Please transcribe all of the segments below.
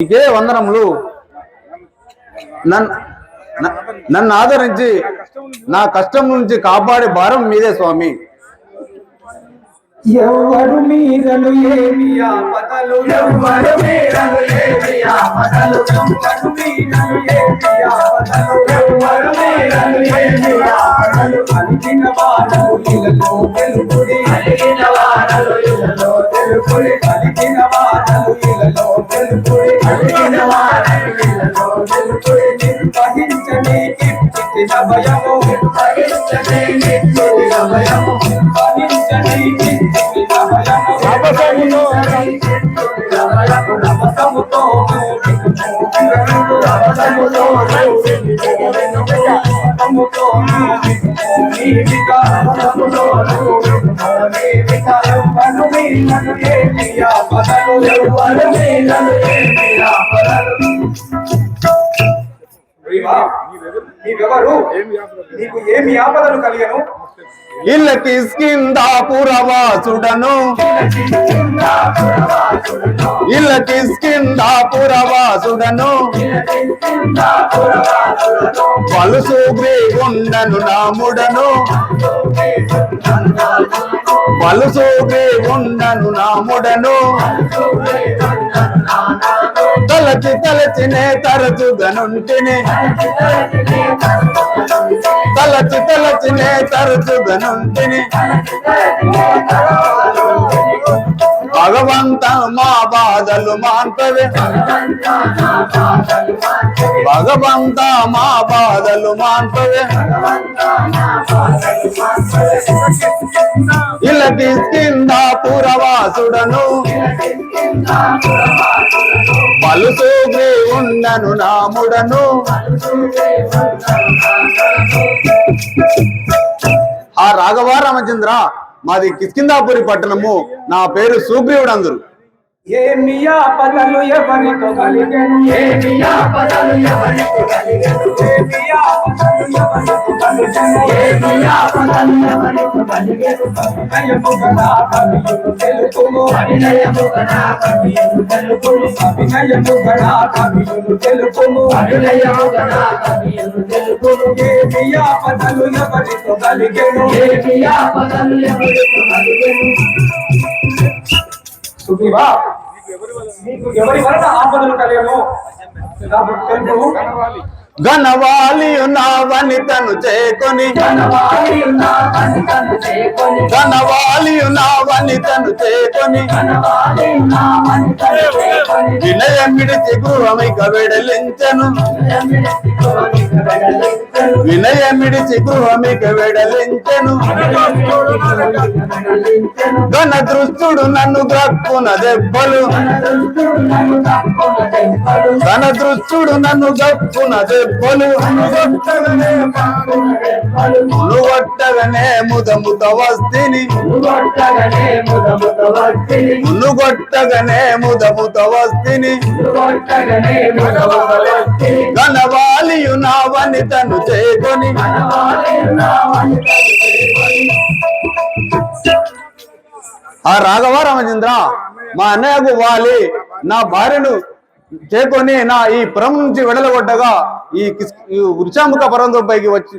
నీకే వందనములు. నన్ను ఆదరించి నా కష్టం నుంచి కాపాడే భారం మీదే స్వామి. ఎవరు మీరలు ఏమి ఆపదలు? ఎవరు మీరలు ఏమి ఆపదలు? ఎవరు మీరలు ఏమి ఆపదలు? ఎవరు మీరలు ఏమి ఆపదలు? వారలు ఇలలో తెలుపుడి వారలు ఇలలో తెలుపుడి ఇలలో తెలుపుడి అలిగిన వారలు ఇలలో తెలుపుడి నిర్వహించని నిర్వహించని ఎవరు నీకు ఏమి ఆపదలు కలిగను? ఇళ్ళకి కింద పురవాసుడను ఇల్ల కింద పురవాసుడను. పలుసు గ్రీవుండను నాముడను. పలుసు గ్రీవుండను నాముడను. తలచి తలచినే తరచుగనుంటిని తలచి తలచినే తరచుగనుంటిని భగవంత మా బాధలు మాన్పవే భగవంత మా బాధలు మాన్పవే ఇళ్ళకి కింద పురవాసుడను పలుసు ఉన్నను నాముడను ఆ రాఘవ రామచంద్ర మాది కిష్కిందాపురి పట్టణము. నా పేరు సుగ్రీవుడు అందరు ఏమి ఆపదలు ఎవరితో కలిగను? ఏమి ఆపదలు ఎవరితో కలిగను? ఏమి ఆపదలు ఎవరితో కలిగను? ఏమి ఆపదలు ఎవరితో కలిగను? అభినయము గదా కవియులు తెలుపుము. అభినయము గదా కవియులు తెలుపుము. అభినయము గదా కవియులు తెలుపుము. అభినయము గదా కవియులు తెలుపుము. ఏమి ఆపదలు ఎవరితో కలిగను? ఏమి ఆపదలు ఎవరితో కలిగను? సుఖివా నీకు ఎవరి వలన ఆపదలు కలిగను? తెలుపు ఘనవాలి నా వనితను చేకొని. ఘనవారి నా వనితను చేకొని. ఘనవాలి నా వనితను చేకొని. వనితను చేకొని వినయం విడిచి గృహమిక వెడలించను ఘన దృష్టుడు నన్ను గక్కున దెబ్బలు. ఘన దృష్టుడు నన్ను గక్కున దెబ్బలు. మునుగొట్టగనే ముదముత వస్తిని. మునుగొట్టగనే ముదముత వస్తిని. ఘనవాలి నా వనితను చేకొని. ఆ రాఘవ రామచంద్ర మా అన్నయ్యకు వాలి నా భార్యను చేకొని నా ఈ పురం నుంచి వెడలగొట్టగా ఈ ఈ వృషాముఖ పర్వతం పైకి వచ్చి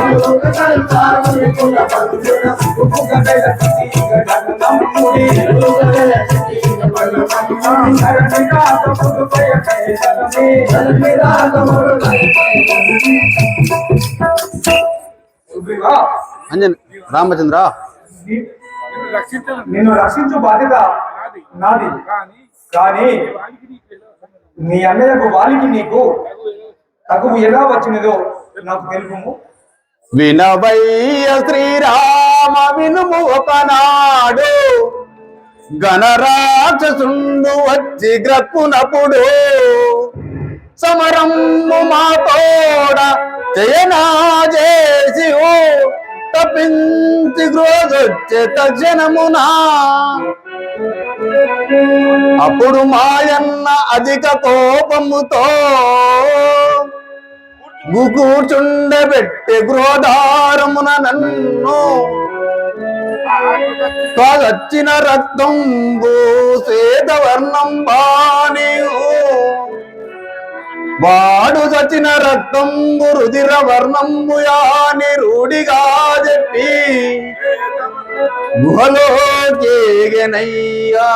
అంజన్ రామచంద్ర. నేను రక్షించు బాధ్యత నాది. కానీ నీ అన్నయ్యకు వాలికి నీకు తగు ఎలా వచ్చినదో నాకు తెలుపు వినవయ్య శ్రీరామ వినుము ఒకనాడు. గణరాక్షసుండు వచ్చి గ్రక్కునప్పుడు సమరము మా తోడ జయనా చేసి తప్పించి గ్రోజొచ్చే తక్షణమునా అప్పుడు మాయన్న అధిక కోపముతో కూర్చుండబెట్టి గృహదారమున నన్ను కాదచ్చిన రక్తం శ్వేతవర్ణం బాని వాడు చచ్చిన రక్తం రుధిర వర్ణంబు యాని రూఢిగా చెప్పి గుహలో కేగనయ్యా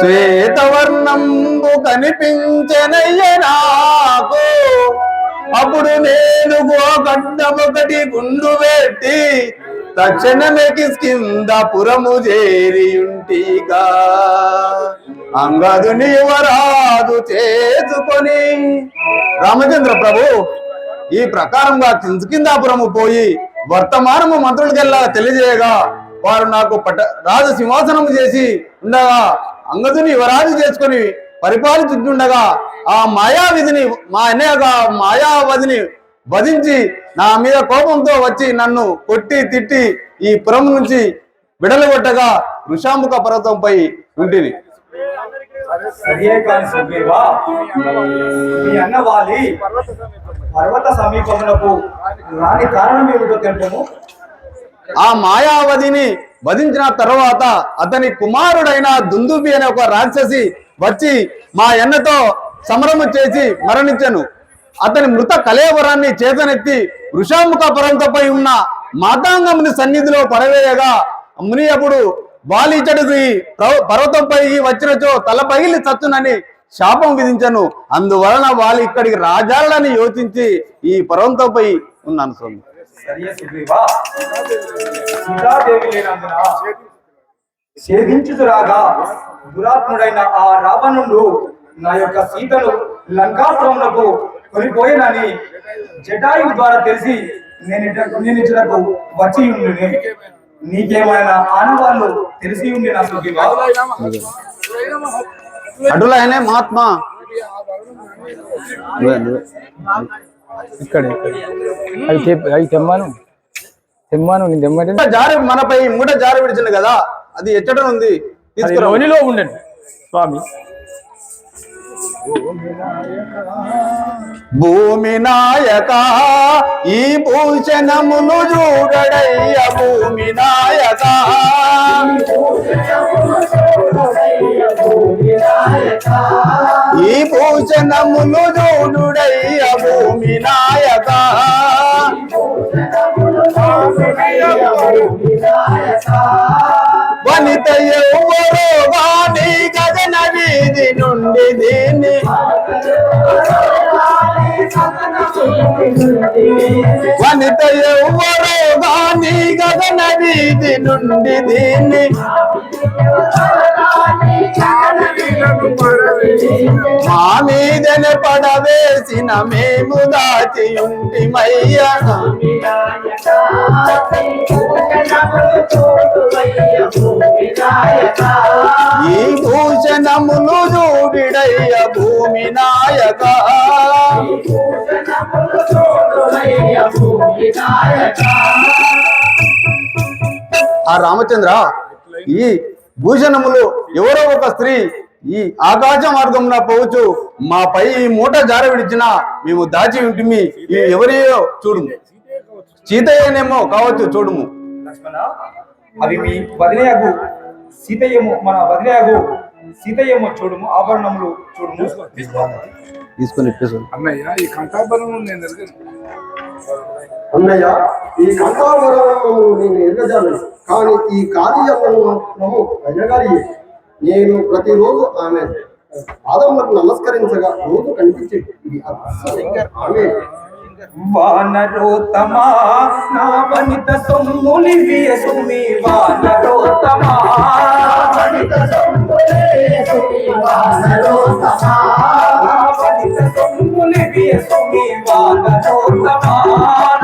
శ్వేతవర్ణంబు కనిపించనయ్య నాకు. అప్పుడు నేను గోగడ్డమొకటి గుండు పెట్టి తక్షణమే కింద పురము చేరియుంటిగా. అంగదుని వరాదు చేసుకొని రామచంద్ర ప్రభు ఈ ప్రకారంగా కిందపురము పోయి వర్తమానము మంత్రులకెల్లా తెలియజేయగా వారు నాకు పట్ట రాజ సింహాసనం చేసి ఉండగా అంగదుని యువరాజు చేసుకొని పరిపాలించుండగా ఆ మాయావిధిని మా అనేక మాయావధిని వధించి నా మీద కోపంతో వచ్చి నన్ను కొట్టి తిట్టి ఈ పురం నుంచి విడలగొట్టగా ఋషాముఖ పర్వతంపై ఉంటుంది పర్వత సమీపమునకు రాని కారణం ఏమిటో తెలుపము? ఆ మాయావధిని వధించిన తర్వాత అతని కుమారుడైన దుందుబి అనే ఒక రాక్షసి వచ్చి మా ఎన్నతో సమరము చేసి మరణించను. అతని మృత కలేవరాన్ని చేతనెత్తి వృషాముఖ పర్వతపై ఉన్న మాతాంగముని సన్నిధిలో పడవేయగా ముని అప్పుడు బాలిచడుకు పర్వతంపై వచ్చినచో తల పగిలి చచ్చునని శాపం విధించను. అందువలన వాళ్ళు ఇక్కడికి రాజాలని యోచించి ఈ పర్వతంపై ఉన్నాను స్వామి. సరియే సుగ్రీవా? సీతాదేవి లేనందున ఛేదించుదురాగా దురాత్ముడైన ఆ రావణుడు నా యొక్క సీతను లంకాపురమునకు కొనిపోయినని జటాయు ద్వారా తెలిసి నేను నేను ఇచ్చటకు వచ్చి ఉండి నీకేమైనా ఆనవాళ్ళు తెలిసి ఉండి నా అటులైనే మహాత్మా. ఇక్కడ అవి అవి తెమ్మాను. తెమ్మాను నేను తెమ్మంటే మూట జారి మనపై మూట జారి విడిచింది కదా అది ఎచ్చట ఉంది? లోనిలో ఉండండి స్వామి. భూమి నాయక ఈ భూషణములు చూడడయ్య భూమి నాయక. ఈ భూషణములు చూడుడయ్య భూమి నాయక. వనిత ఎవరో వాణి గగన వీధి నుండి దీన్ని వనిత ఎవ్వరో వాణి గగన వీధి నుండి దీన్ని మా మీదన పడవేసిన మేము దాచి ఉంటిమయ్యా. ఈ భూషణములు చూడిడయ్య భూమి నాయక. ఆ రామచంద్ర ఈ భూషణములు ఎవరో ఒక స్త్రీ ఈ ఆకాశ మార్గంలో పోవచ్చు. మాపై ఈ మూట జార విడిచిన మేము దాచి ఉంటిమి. ఈ ఎవరియో చూడుము. సీతయ్యనేమో కావచ్చు చూడుము. లక్ష్మణ అవి మీ వదిలేయగు సీతయ్యము మన వదిలేయగు సీతయ్యము చూడుము ఆభరణములు చూడుము. తీసుకొని అన్నయ్య ఈ కంఠాభరణం నేను అన్నయ్య ఈ కంఠావరణము నేను ఎరగజాను కానీ ఈ కార్యము అయ్యగారి నేను ప్రతిరోజు ఆమె పాదములకు నమస్కరించగా రోజు కనిపించేది ఆమె. వానరోత్తమా నా వనిత సొమ్ములి వియసుమి. వానరోత్తమా నా వనిత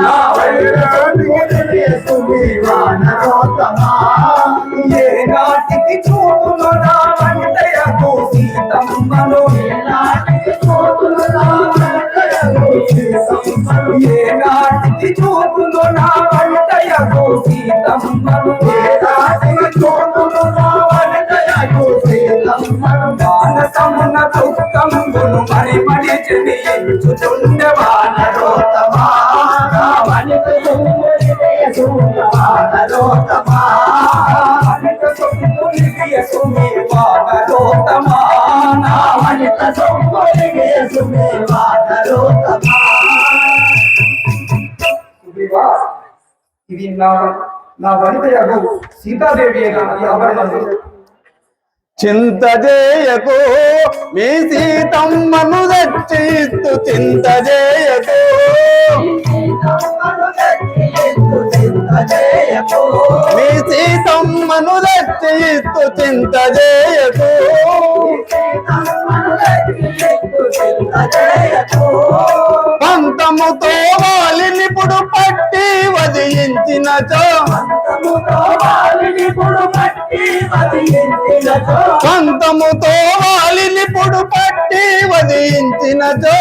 నా ఏ నాటికి చూడును ఏ నాటికి చూపులు నా వంటయకు సీతమ్మను ఏ నాటికి చూపులు నా వంటయకు సీతమ్మను దానసమున తుక్క ఇది నా నా వనిత యగు సీతాదేవి అయిన ఈ చింత చేయకు మీ సీతమ్మను దక్షిస్తు చింత చేయకు మీ సీతమ్మను దక్షిస్తు చింత చేయకు పంతముతో వాలినిపుడు పట్టి వదిలించినచో. పంతముతో వాలినిపుడు పట్టి వదిలించినచో.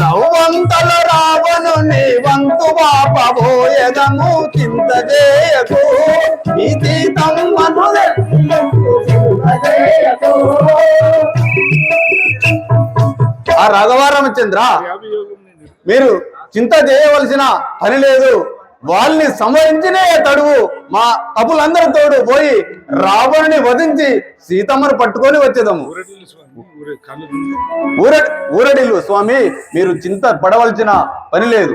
నవ్వంతల రావను నీ వంతు వాపబోయదము చింత చేయకు. మీ సీతమ్మను ఆ రాఘవారామచంద్ర మీరు చింత చేయవలసిన పని లేదు. వాళ్ళని సంవరించినే తడువు. మా తప్పులందరి తోడు పోయి రావణుని వధించి సీతమ్మను పట్టుకొని వచ్చేదము. ఊరే ఊరడిల్లు స్వామి మీరు చింత పడవలసిన పని లేదు.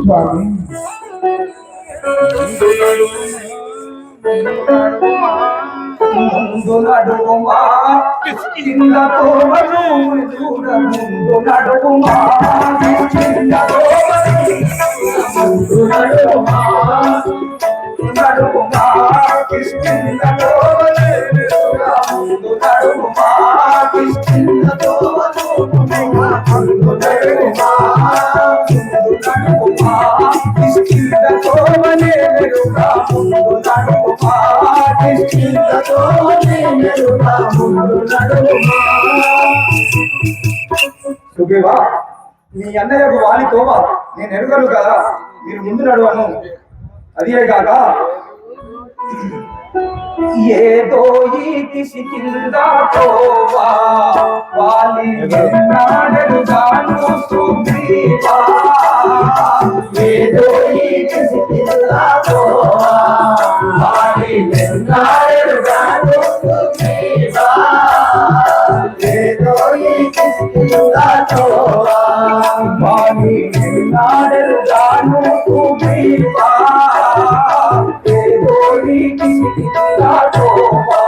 స్వామి. ముందు నడుమా కింద తోమను దూర ముందు నడుమా కింద తోమను ముందు నడుమా నడుమా కిష్కింద తోమను ముందు నడుమా కిష్కింద తోమను ముందు నడుమా ముందు నడుమా మీ అన్నయ్యకు వాలి తోవ నేను ఎరుగను కదా మీరు ముందు నడవను. అదే కాక ఏదో ఈ కిసి కింద తోవా వాలి నాడలు గాను సుగ్రీవా. ఏదో ఈ కిసి కింద తోవా వాలి నాడలు గాను సుగ్రీవా. ఏదో ఈ కిసి కింద తోవా వాలి నాడలు గాను సుగ్రీవా. ఏదో ఈ కిసి కింద తోవా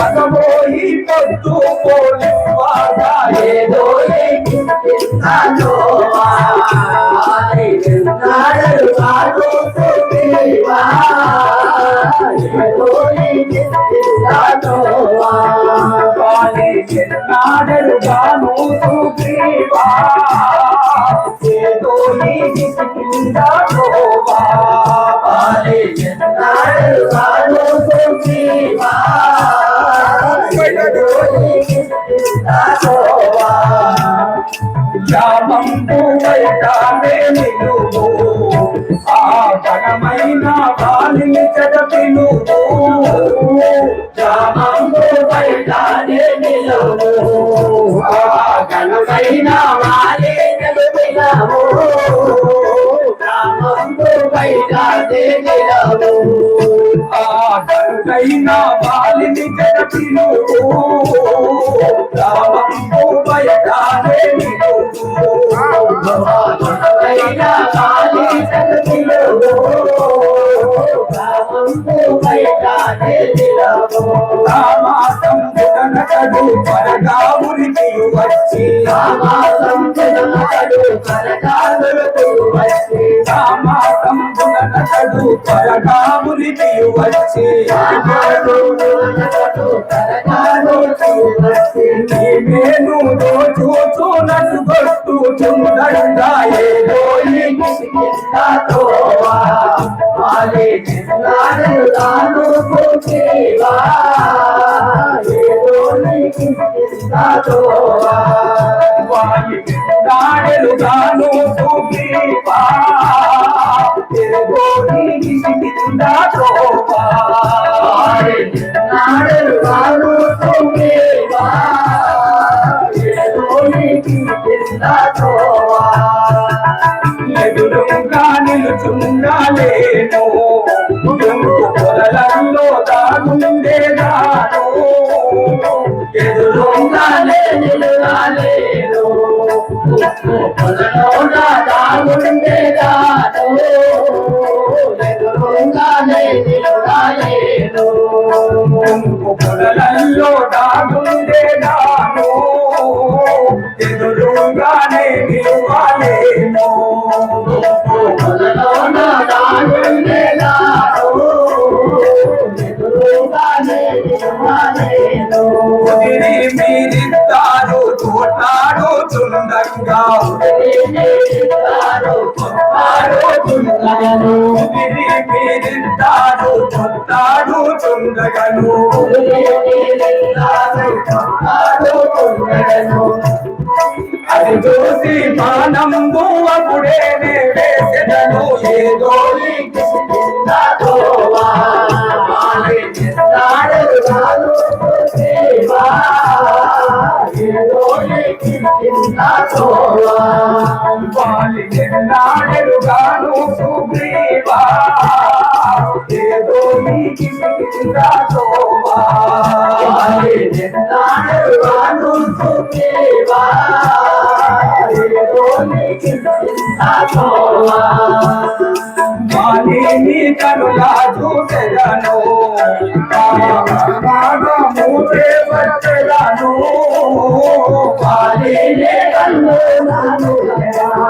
ఓదాము పదమోయి పొద్దు పోలివాగా ఏదో ఏకిస్తాలో నాడలు కాదు సుగ్రీవా ఏదో ఏకిస్తాలో నాడలు గాను సుగ్రీవా ఏదో ఏకిస్తాలో నాడలు గాను సుగ్రీవా వాలిని చదపిలువు యామంబు వైతానే నిలువు. ఆ ఘనమైన వాలిని చదపిలువు బయటానే నిలవు. నిలువు. ఆ ఘనమైన వాలిని చదపిలువు యామంబు వైతానే రామాసం పరగాముని రామాసంబునతడు పరగామునికి వచ్చి. నీవేను రోజు నడుగొట్టు చుండంగా ఏదో నాడెలు గాను సుగ్రీవా ఏదో కిసిందా తోవా ఎదురుగా ఎముకు పొదలలో ఉండగను అది చూసి మానంబు అప్పుడే నే వేసెదను. ఏదో মালিনী কমলা ঝুটে জানো মাগো মুটে বটে জানো মালিনী কমলা ঝুটে জানো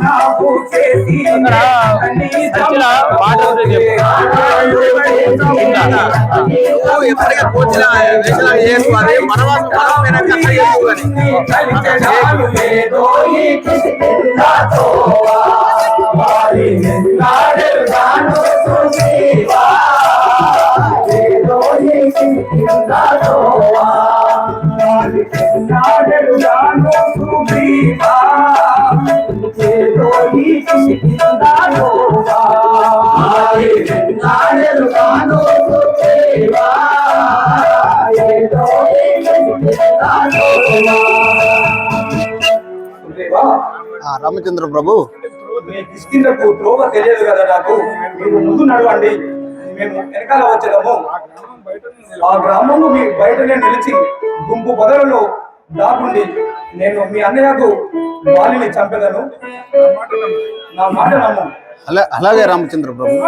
చేసి ఎప్పటికీ పూర్తిగా వేషలా చేసుకో అది మనవాసం మనమైన కథ చేసుకోవాలి రామచంద్ర ప్రభు. మీ కిష్కిందకు త్రోవ తెలియదు కదా నాకు మీరు ముందు నడవండి మేము వెనకాల వచ్చేదాము ఆ గ్రామము మీ బయటనే నిలిచి గుంపు పొదలలో దాగుండి నేను మీ అన్నయ్యకు వాలిని చంపేదను. నా మాట నమ్ము. అలా అలాగే రామచంద్ర ప్రభు